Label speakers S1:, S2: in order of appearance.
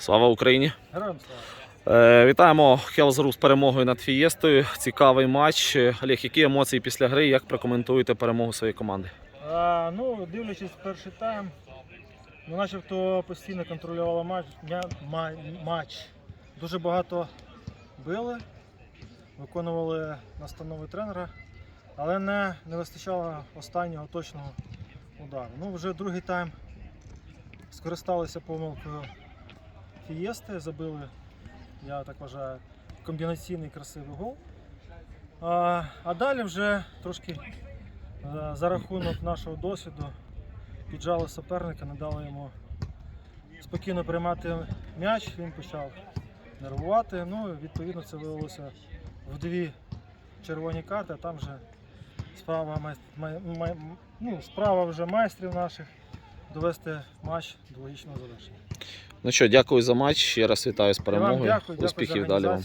S1: Слава Україні!
S2: Героям слава.
S1: Е, вітаємо Хелзеру з перемогою над Фієстою. Цікавий матч. Олег, які емоції після гри? Як прокоментуєте перемогу своєї команди?
S2: А, ну, дивлячись перший тайм, ну, начебто постійно контролювала матч, матч. Дуже багато били, виконували настанови тренера, але не, не вистачало останнього точного удару. Ну, вже другий тайм скористалися помилкою Фієсти, забили, я так вважаю, комбінаційний красивий гол. А, а далі вже трошки за- за рахунок нашого досвіду піджали суперника, не дали йому спокійно приймати м'яч, він почав нервувати. Ну, відповідно, це виявилося в дві червоні карти, а там вже справа, май- май- ну, справа вже майстрів наших довести матч до логічного завершення.
S1: Ну що, дякую за матч. Ще раз вітаю з перемогою.
S2: дякую, дякую
S1: Успіхів
S2: за
S1: далі вам.